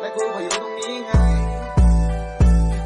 และกูก็อยู่ตรงนี้ไง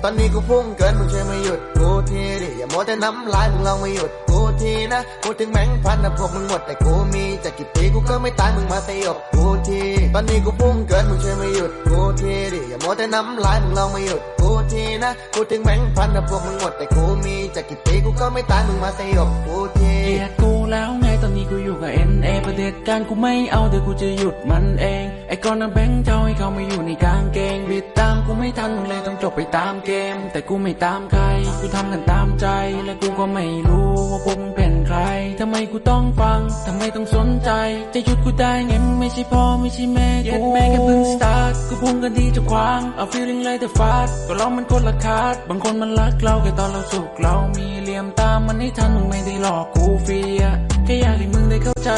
ตอนนี้กูพุ่งเกินมึงช่วยมาหยุดกูทีดิอย่าโมแต่น้ำลายมึงลองไม่หยุดกูทีนะพูดถึงแมงพันนะพวกมึงหมดแต่กูมีจะกี่ปีกูก็ไม่ตายมึงมาสยบกูทีตอนนี้กูพุ่งเกินมึงช่วยมาหยุดกูทีดิอย่าโมแต่น้ำลายมึงลองไม่หยุดกูทีนะพูดถึงแมงพันนะพวกมึงหมดแต่กูมีจะกี่ปีกูก็ไม่ตายมึงมาสยบกูทีกู แล้วไงตอนนี้กูอยู่กับ NA ประเด็จการกูไม่เอาเดี๋ยวกูจะหยุดมันเอง ไอ้ก้อนน้ำแบงค์เจ้าให้เขามาอยู่ในกางเกง บิดตามกูไม่ทันมึงเลยต้องจบไปตามเกม แต่กูไม่ตามใคร กูทำกันตามใจ และกูก็ไม่รู้ว่าพวกมึงเป็นใครทำไมกูต้องฟังทำไมต้องสนใจ จะหยุดกูได้ไงมึงไม่ใช่พ่อไม่ใช่แม่กูแม่แค่เพิ่งสตา กูพุ่งกันดีจะขวาง เอา feeling like the fast ก็เรามันคนละคาด บางคนมันรักเราแค่ตอนเราสุขเรามีเหลี่ยมตามมันให้ทันมึงไม่ได้หลอกกูฟีอะแค่อยากให้มึงได้เข้าใจ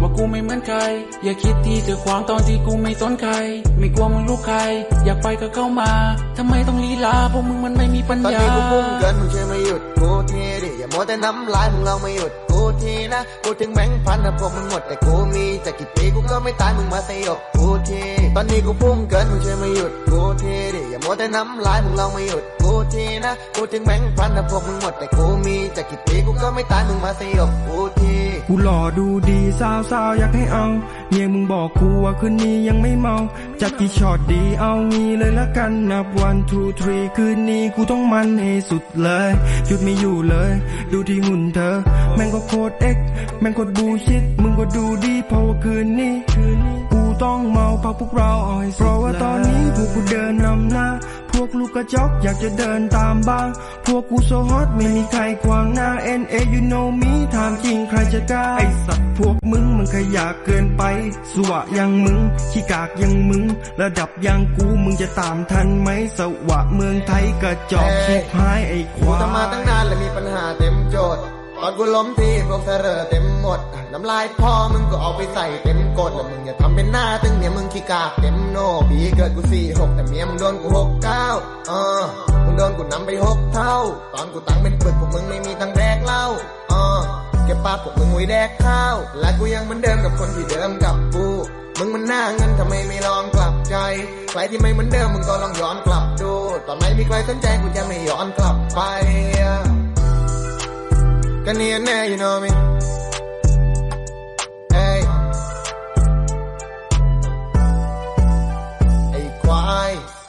ว่ากูไม่เหมือนใคร อย่าคิดที่จะขวางตอนที่กูไม่สนใคร ไม่กลัวมึงลูกใคร อยากไปก็เข้ามาทำไมต้องลีลาพวกมึงมันไม่มีปัญญา ตอนญานี้กูพุ่งเกินมึงช่วยมาหยุดกูทีดิอย่ามัวแต่น้ำลายมึงลองมาหยุดกูทีนะพูถึงแบงค์พันนะพวกมึงหมดแต่กูมีจะกี่ปีกูก็ไม่ตายมึงมาสยบกูที ตอนนี้กูพุ่งเกินมึงช่วยมาหยุดกูทีดิอย่ามัวแต่น้ำลายมึงลองมาหยุดกูทีนะพูถึงแบงค์พันนะพวกมึงหมดแต่กูมีจะกี่ปีกูก็ไม่ตายมึงมาสยบกูทีกูหล่อดูดีสาวสาวๆอยากให้เอาเมียมึงบอกกูว่าคืนนี้ยังไม่เมาจัดกี่ช็อตดีเอางี้เลยละกันนับ one two three คืนนี้กูต้องมันให้สุดเลยหยุดไม่อยู่เลย ดูที่หุ่นเธอ แม่งก็โคตรเอ็กแม่งโคตรบูชิดมึงก็ดูดีเพราะว่าคืนนี้กู ต้องเมาเพราะพวกเราเอาให้สุดเพราะว่าตอนนี้พวกกูเดินนำหน้า พวกลูกกระจอกอยากจะเดินตามบ้าง พวกกูโซฮอตไม่มีใครขวางหน้า N A you know me ถามจริงใครจะกล้าไอสัตว์พวกมึงมันขยะเกินไปสวะอยังมึงขี้กากอยังมึง ระดับอยังกูมึงจะตามทันไหมสวะเมืองไทยกระจอกชิบหายไอคกูวาทำมายตั้งนานและมีปัญหาเต็มโจทย์ ตอนกูล้มทีพวกเธอเรอเต็มหมด น้ำลายพ่อมึงก็เอาไปใส่เต็มกดแล้วมึงอย่าทำเป็นหน้าตึงเนี่ยมึงขี้กากเต็มโนปีเกิดกูสี่หกแต่เมียมึงโดนกูหกเก้าเออมึงโดนกูนำไปหกเท่า ตอนกูตั้งเป็นปึกพวกมึงไม่มีตังแดกเหล้าเออเก็บปากพวกมึงไว้แดกข้าว และกูยังเหมือนเดิมกับคนที่เดิมกับกูมึงมันหน้าเงินทำไมไม่ลองกลับใจ ใครที่ไม่เหมือนเดิมมึงก็ลองย้อนกลับดู ตอนไม่มีใครสนใจกูจะไม่ย้อนกลับไป Can you now, you know me? Hey. Hey, quiet.